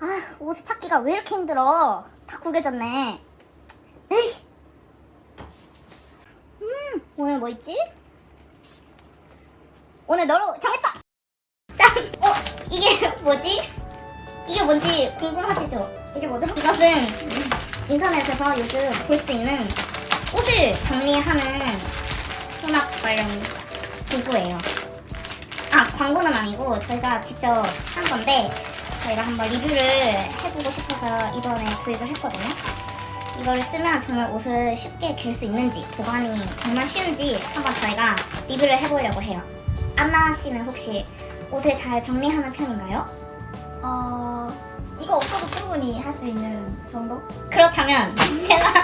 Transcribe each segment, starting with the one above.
아, 옷을 찾기가 왜 이렇게 힘들어? 다 구겨졌네. 에이. 음, 오늘 뭐 있지? 오늘 너로 정했다! 짠! 어, 이게 뭐지? 이게 뭔지 궁금하시죠? 이게 뭐죠? 이것은 인터넷에서 요즘 볼 수 있는 옷을 정리하는 수납 관련 도구예요. 아, 광고는 아니고 저희가 직접 한 건데 저희가 한번 리뷰를 해보고 싶어서 이번에 구입을 했거든요. 이걸 쓰면 정말 옷을 쉽게 갤 수 있는지 보관이 정말 쉬운지 한번 저희가 리뷰를 해보려고 해요. 안나 씨는 혹시 옷을 잘 정리하는 편인가요? 어 이거 없어도 충분히 할 수 있는 정도? 그렇다면 제가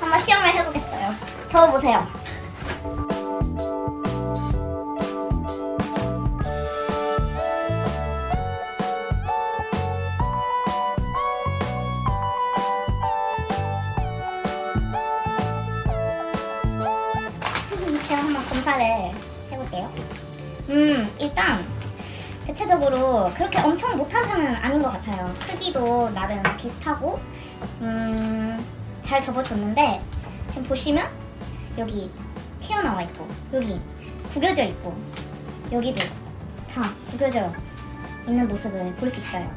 한번 시험을 해보겠어요. 저 보세요. 한번 검사를 해볼게요. 음, 일단 대체적으로 그렇게 엄청 못한 편은 아닌 것 같아요. 크기도 나름 비슷하고, 음, 잘 접어줬는데, 지금 보시면 여기 튀어나와 있고, 여기 구겨져 있고, 여기도 다 구겨져 있는 모습을 볼 수 있어요.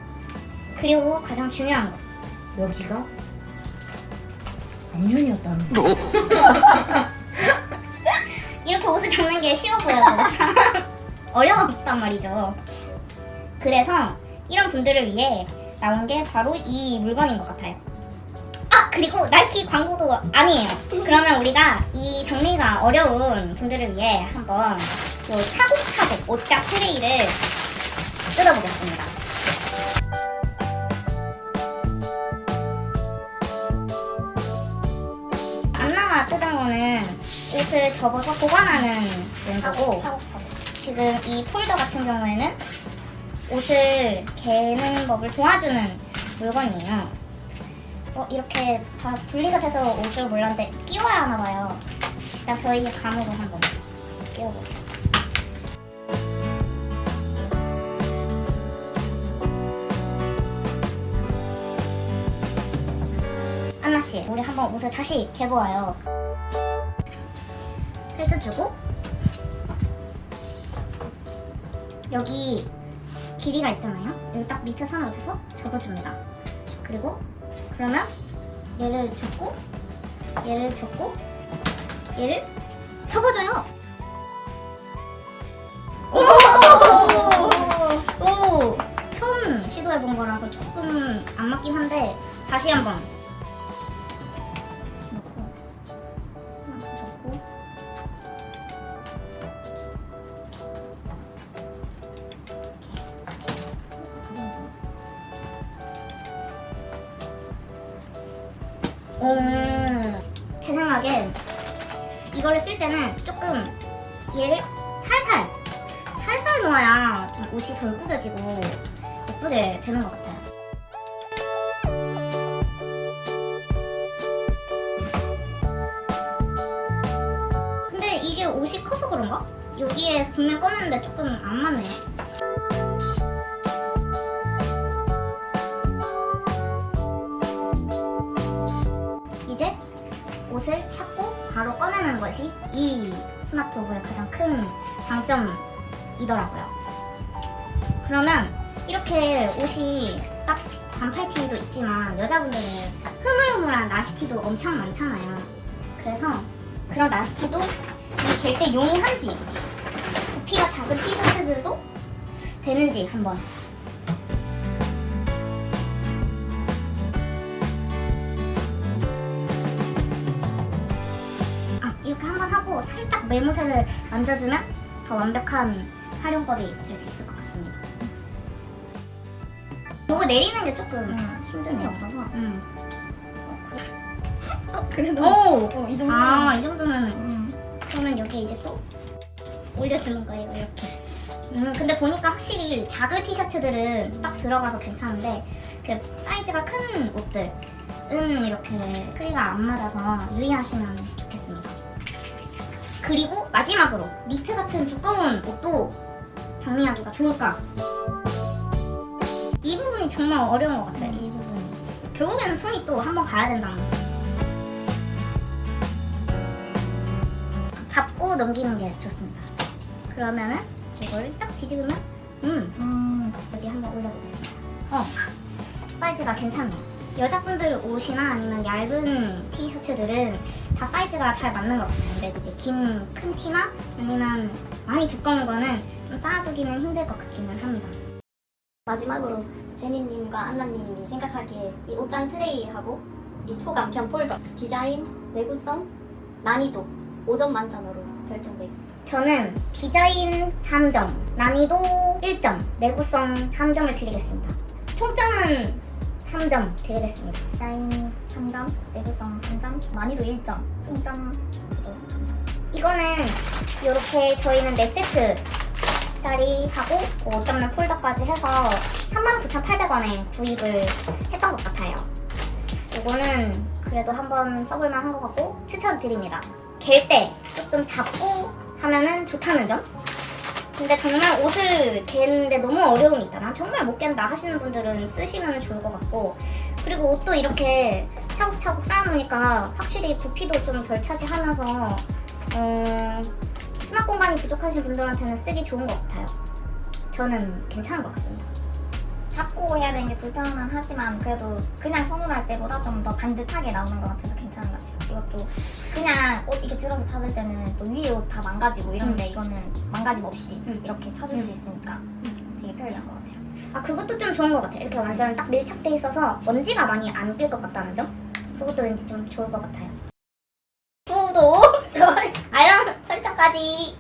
그리고 가장 중요한 거. 여기가 앞면이었다는 거. 이렇게 옷을 잡는 게 쉬워 보여도 참 어려웠단 말이죠. 그래서 이런 분들을 위해 나온 게 바로 이 물건인 것 같아요. 아 그리고 나이키 광고도 아니에요. 그러면 우리가 이 정리가 어려운 분들을 위해 한번 요 차곡차곡 옷장 트레이를 접어서 보관하는 용도고 지금 이 폴더 같은 경우에는 옷을 개는 법을 도와주는 물건이에요. 어, 이렇게 다 분리가 돼서 올 줄 몰랐는데 끼워야 하나 봐요. 일단 저희 감으로 한번 끼워보세요. 안나 씨, 우리 한번 옷을 다시 개보아요. 펼쳐주고 여기 길이가 있잖아요. 여기 딱 밑에 선을 붙여서 접어줍니다. 그리고 그러면 얘를 접고 얘를 접고 얘를 접어줘요. 오! 오! 처음 시도해본 거라서 조금 안 맞긴 한데 다시 한번 음, 제 생각엔 이거를 쓸 때는 조금 얘를 살살 살살 놓아야 좀 옷이 덜 구겨지고 예쁘게 되는 것 같아요. 근데 이게 옷이 커서 그런가? 여기에 분명 꺼냈는데 조금 안 맞네. 것이 이 도구의 가장 큰 장점이더라고요. 그러면 이렇게 옷이 딱 반팔티도 있지만 여자분들은 흐물흐물한 나시티도 엄청 많잖아요. 그래서 그런 나시티도 갤때 용이한지 부피가 작은 티셔츠들도 되는지 한번 살짝 매무새를 얹어주면 더 완벽한 활용법이 될 수 있을 것 같습니다. 이거 내리는 게 조금 음, 힘드네요. 힘이 없어서. 음. 어 그래도 오! 어, 이 정도. 아, 이 정도면은 음. 그러면 여기에 이제 또 올려주는 거예요, 이렇게. 음, 근데 보니까 확실히 작은 티셔츠들은 딱 들어가서 괜찮은데, 그 사이즈가 큰 옷들은 이렇게 크기가 안 맞아서 유의하시면 좋겠습니다. 그리고 마지막으로 니트 같은 두꺼운 옷도 정리하기가 좋을까? 부분이 정말 어려운 것 같아요. 이 부분이. 결국에는 손이 또 한번 가야 된다는 거. 잡고 넘기는 게 좋습니다. 그러면은 이걸 딱 뒤집으면 음 음, 여기 한번 올려보겠습니다. 어 사이즈가 괜찮네요. 여자분들 옷이나 아니면 얇은 티셔츠들은 다 사이즈가 잘 맞는 것 같아요. 근데 이제 긴 큰 티나 아니면 많이 두꺼운 거는 좀 쌓아두기는 힘들 것 같기는 합니다. 마지막으로 제니님과 안나님이 생각하기에 이 옷장 트레이하고 이 초간편 폴더 디자인, 내구성, 난이도 5점 만점으로 별점 매기 저는 디자인 3점, 난이도 1점, 내구성 3점을 드리겠습니다. 총점은 3점 드리겠습니다. 디자인 3점, 내구성 3점, 난이도 1점, 총점 저도 3점. 이거는 이렇게 저희는 4세트 짜리 하고 5점는 폴더까지 해서 39,800원에 구입을 했던 것 같아요. 이거는 그래도 한번 써볼만 한 것 같고 추천드립니다. 갤 때 조금 잡고 하면은 좋다는 점. 근데 정말 옷을 개는데 너무 어려움이 있다. 난 정말 못 깬다 하시는 분들은 쓰시면 좋을 것 같고 그리고 옷도 이렇게 차곡차곡 쌓아놓으니까 확실히 부피도 좀 덜 차지하면서 어, 수납 공간이 부족하신 분들한테는 쓰기 좋은 것 같아요. 저는 괜찮은 것 같습니다. 잡고 해야 되는 게 불편은 하지만 그래도 그냥 손으로 할 때보다 좀 더 반듯하게 나오는 것 같아서 괜찮은 것 같아요. 이것도 그냥 옷 이렇게 들어서 찾을 때는 또 위에 옷 다 망가지고 이런데 이거는 망가짐 없이 음. 이렇게 찾을 수 있으니까 되게 편리한 것 같아요. 아 그것도 좀 좋은 것 같아요. 이렇게 완전 딱 밀착돼 있어서 먼지가 많이 안 낄 것 같다는 점. 그것도 왠지 좀 좋을 것 같아요. 구독, 좋아요, 알람 설정까지